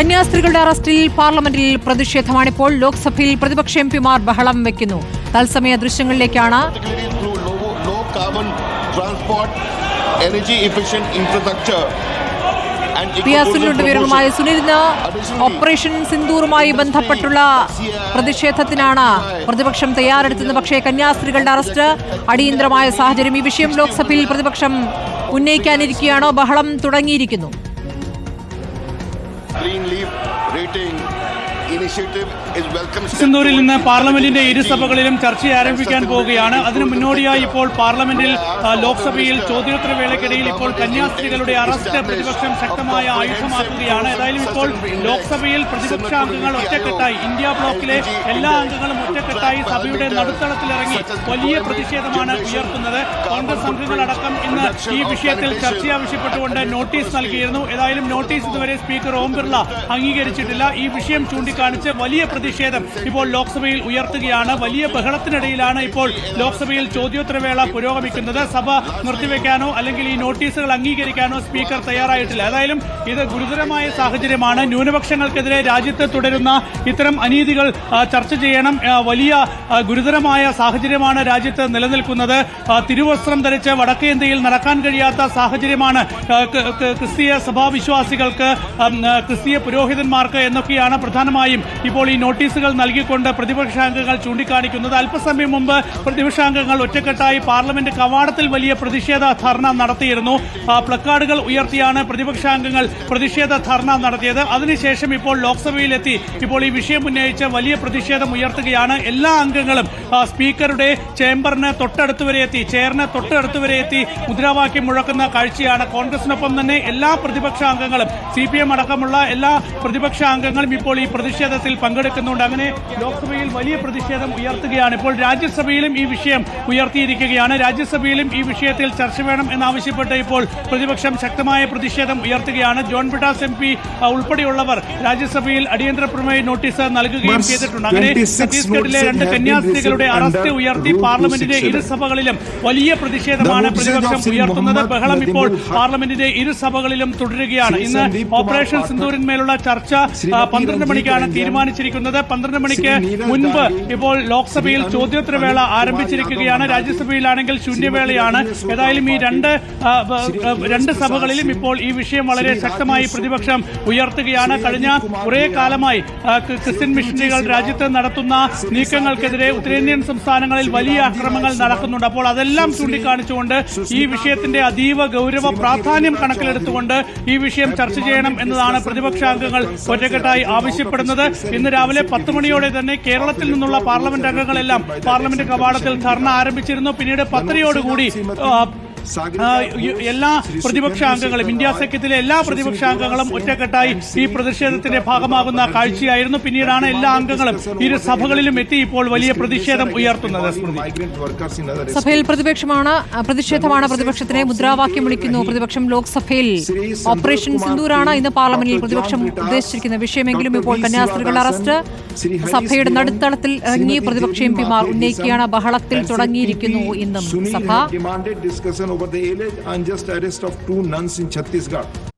കന്യാസ്ത്രീകളുടെ അറസ്റ്റിൽ പാർലമെന്റിൽ പ്രതിഷേധമാണിപ്പോൾ. ലോക്സഭയിൽ പ്രതിപക്ഷ എം പിമാർ ബഹളം വെക്കുന്നു. തത്സമയ ദൃശ്യങ്ങളിലേക്കാണ് പി eco-tourism വിവരങ്ങളുമായി സുനിലിന് ഓപ്പറേഷൻ സിന്ദൂറുമായി ബന്ധപ്പെട്ടുള്ള പ്രതിഷേധത്തിനാണ് പ്രതിപക്ഷം തയ്യാറെടുത്തത്. പക്ഷേ കന്യാസ്ത്രീകളുടെ അറസ്റ്റ് അടിയന്തരമായ സാഹചര്യം ഈ വിഷയം ലോക്സഭയിൽ പ്രതിപക്ഷം ഉന്നയിക്കാനിരിക്കുകയാണോ ബഹളം തുടങ്ങിയിരിക്കുന്നു. Green leaf rating സിന്ദൂരിൽ നിന്ന് പാർലമെന്റിന്റെ ഇരു ഇരുസഭകളിലും ചർച്ച ആരംഭിക്കാൻ പോവുകയാണ്. അതിനു മുന്നോടിയായി ഇപ്പോൾ പാർലമെന്റിൽ ലോക്സഭയിൽ ചോദ്യോത്തര വേളയ്ക്കിടയിൽ ഇപ്പോൾ കന്യാസ്ത്രീകളുടെ അറസ്റ്റ് പ്രതിപക്ഷം ശക്തമായ ആയുധമാക്കുകയാണ്. ഏതായാലും ഇപ്പോൾ ലോക്സഭയിൽ പ്രതിപക്ഷ അംഗങ്ങൾ ഒറ്റക്കെട്ടായി. ഇന്ത്യ ബ്ലോക്കിലെ എല്ലാ അംഗങ്ങളും ഒറ്റക്കെട്ടായി സഭയുടെ നടുത്തളത്തിലിറങ്ങി വലിയ പ്രതിഷേധമാണ് ഉയർത്തുന്നത്. കോൺഗ്രസ് അംഗങ്ങളടക്കം ഇന്ന് ഈ വിഷയത്തിൽ ചർച്ച ആവശ്യപ്പെട്ടുകൊണ്ട് നോട്ടീസ് നൽകിയിരുന്നു. ഏതായാലും നോട്ടീസ് ഇതുവരെ സ്പീക്കർ ഓം ബിർള അംഗീകരിച്ചിട്ടില്ല. ഈ വിഷയം ചൂണ്ടിക്കാണിച്ച് വലിയ പ്രതിഷേധം ഇപ്പോൾ ലോക്സഭയിൽ ഉയർത്തുകയാണ്. വലിയ ബഹളത്തിനിടയിലാണ് ഇപ്പോൾ ലോക്സഭയിൽ ചോദ്യോത്തരവേള പുരോഗമിക്കുന്നത്. സഭ നിർത്തിവെക്കാനോ അല്ലെങ്കിൽ ഈ നോട്ടീസുകൾ അംഗീകരിക്കാനോ സ്പീക്കർ തയ്യാറായിട്ടില്ല. ഏതായാലും ഇത് ഗുരുതരമായ സാഹചര്യമാണ്. ന്യൂനപക്ഷങ്ങൾക്കെതിരെ രാജ്യത്ത് തുടരുന്ന ഇത്തരം അനീതികൾ ചർച്ച ചെയ്യണം. വലിയ ഗുരുതരമായ സാഹചര്യമാണ് രാജ്യത്ത് നിലനിൽക്കുന്നത്. തിരുവസ്ത്രം ധരിച്ച് വടക്കേന്ത്യയിൽ നടക്കാൻ കഴിയാത്ത സാഹചര്യമാണ് ക്രിസ്തീയ സഭാവിശ്വാസികൾക്ക് ക്രിസ്തീയ പുരോഹിതന്മാർക്ക് എന്നൊക്കെയാണ് പ്രധാനമായും ഇപ്പോൾ ഈ നോട്ടീസുകൾ നൽകിക്കൊണ്ട് പ്രതിപക്ഷാംഗങ്ങൾ ചൂണ്ടിക്കാണിക്കുന്നത്. അല്പസമയം മുമ്പ് പ്രതിപക്ഷാംഗങ്ങൾ ഒറ്റക്കെട്ടായി പാർലമെന്റ് കവാടത്തിൽ വലിയ പ്രതിഷേധ ധർണ നടത്തിയിരുന്നു. പ്ലക്കാർഡുകൾ ഉയർത്തിയാണ് പ്രതിപക്ഷാംഗങ്ങൾ പ്രതിഷേധ ധർണ നടത്തിയത്. അതിനുശേഷം ഇപ്പോൾ ലോക്സഭയിലെത്തി ഇപ്പോൾ ഈ വിഷയം ഉന്നയിച്ച് വലിയ പ്രതിഷേധം ഉയർത്തുകയാണ്. എല്ലാ അംഗങ്ങളും സ്പീക്കറുടെ ചേംബറിന് തൊട്ടടുത്ത് വരെ എത്തി ചെയറിന് തൊട്ടടുത്ത് വരെ എത്തി മുദ്രാവാക്യം മുഴക്കുന്ന കാഴ്ചയാണ് കോൺഗ്രസിനൊപ്പം തന്നെ എല്ലാ പ്രതിപക്ഷ അംഗങ്ങളും സി പി എം അടക്കമുള്ള എല്ലാ പ്രതിപക്ഷ അംഗങ്ങളും ഇപ്പോൾ ഈ പ്രതിഷേധത്തിൽ പങ്കെടുക്കുന്നുണ്ട്. അങ്ങനെ ലോക്സഭയിൽ വലിയ പ്രതിഷേധം ഉയർത്തുകയാണ്. ഇപ്പോൾ രാജ്യസഭയിലും ഈ വിഷയം ഉയർത്തിയിരിക്കുകയാണ്. രാജ്യസഭയിലും ഈ വിഷയത്തിൽ ചർച്ച വേണം എന്നാവശ്യപ്പെട്ട് ഇപ്പോൾ പ്രതിപക്ഷം ശക്തമായ പ്രതിഷേധം ഉയർത്തുകയാണ്. ജോൺ ബിട്ടാസ് എം പി ഉൾപ്പെടെയുള്ളവർ രാജ്യസഭയിൽ അടിയന്തര പ്രമേയ നോട്ടീസ് നൽകുകയും ചെയ്തിട്ടുണ്ട്. അങ്ങനെ 26 ഛത്തീസ്ഗഡിലെ രണ്ട് കന്യാസ്ത്രീകളുടെ അറസ്റ്റ് ഉയർത്തി പാർലമെന്റിലെ പാർലമെന്റിന്റെ 267. ഇരുസഭകളിലും വലിയ പ്രതിഷേധമാണ് പ്രതിപക്ഷം ഉയർത്തുന്നത്. ബഹളം ഇപ്പോൾ പാർലമെന്റിന്റെ ഇരുസഭകളിലും തുടരുകയാണ്. ഇന്ന് ഓപ്പറേഷൻ സിന്ദൂരിന്മേലുള്ള ചർച്ച പന്ത്രണ്ട് മണിക്കാണ് തീരുമാനിച്ചിരിക്കുന്നത് പന്ത്രണ്ട് മണിക്ക് മുൻപ് ഇപ്പോൾ ലോക്സഭയിൽ ചോദ്യോത്തരവേള ആരംഭിച്ചിരിക്കുകയാണ്. രാജ്യസഭയിലാണെങ്കിൽ ശൂന്യവേളയാണ്. ഏതായാലും ഈ രണ്ട് രണ്ട് സഭകളിലും ഇപ്പോൾ ഈ വിഷയം വളരെ ശക്തമായി പ്രതിപക്ഷം ഉയർത്തുകയാണ്. കഴിഞ്ഞ കുറേ കാലമായി ക്രിസ്ത്യൻ മിഷനറികൾ രാജ്യത്ത് നടത്തുന്ന നീക്കങ്ങൾക്കെതിരെ ഉത്തരേന്ത്യൻ സംസ്ഥാനങ്ങളിൽ വലിയ അക്രമങ്ങൾ നടക്കുന്നുണ്ട്. അപ്പോൾ അതെല്ലാം ചൂണ്ടിക്കാണിച്ചുകൊണ്ട് ഈ വിഷയത്തിന്റെ അതീവ ഗൗരവ പ്രാധാന്യം കണക്കിലെടുത്തുകൊണ്ട് ഈ വിഷയം ചർച്ച ചെയ്യണം എന്നതാണ് പ്രതിപക്ഷാംഗങ്ങൾ ഒറ്റക്കെട്ടായി ആവശ്യപ്പെടുന്നത്. ഇന്ന് രാവിലെ പത്ത് മണിയോടെ തന്നെ കേരളത്തിൽ നിന്നുള്ള പാർലമെന്റ് അംഗങ്ങളെല്ലാം പാർലമെന്റ് കവാടത്തിൽ ധർണ ആരംഭിച്ചിരുന്നു. പിന്നീട് പത്തരയോടുകൂടി എല്ലാ പ്രതിപക്ഷ അംഗങ്ങളും ഇന്ത്യ സഖ്യത്തിലെ എല്ലാ പ്രതിപക്ഷ അംഗങ്ങളും ഒറ്റക്കെട്ടായി ഈ പ്രതിഷേധത്തിന്റെ ഭാഗമാകുന്ന കാഴ്ചയായിരുന്നു പിന്നീടാണ് എല്ലാ അംഗങ്ങളും ഇരു സഭകളിലും എത്തി ഇപ്പോൾ വലിയ പ്രതിഷേധം ഉയർത്തുന്നത് സഭയിൽ പ്രതിപക്ഷമാണ് പ്രതിഷേധമാണ് പ്രതിപക്ഷത്തിനെ മുദ്രാവാക്യം വിളിക്കുന്നു. പ്രതിപക്ഷം ലോക്സഭയിൽ ഓപ്പറേഷൻ സിന്ദൂരാണ് ഇന്ന് പാർലമെന്റിൽ പ്രതിപക്ഷം ഉദ്ദേശിച്ചിരിക്കുന്ന വിഷയമെങ്കിലും ഇപ്പോൾ കന്യാസ്ത്രീകൾ അറസ്റ്റ്. സഭയുടെ നടുത്തളത്തിൽ ഇറങ്ങി പ്രതിപക്ഷ എം പിമാർ ഉന്നയിക്കുകയാണ് ബഹളത്തിൽ തുടങ്ങിയിരിക്കുന്നു ഇന്നും സഭ. Over the alleged unjust arrest of two nuns in Chhattisgarh.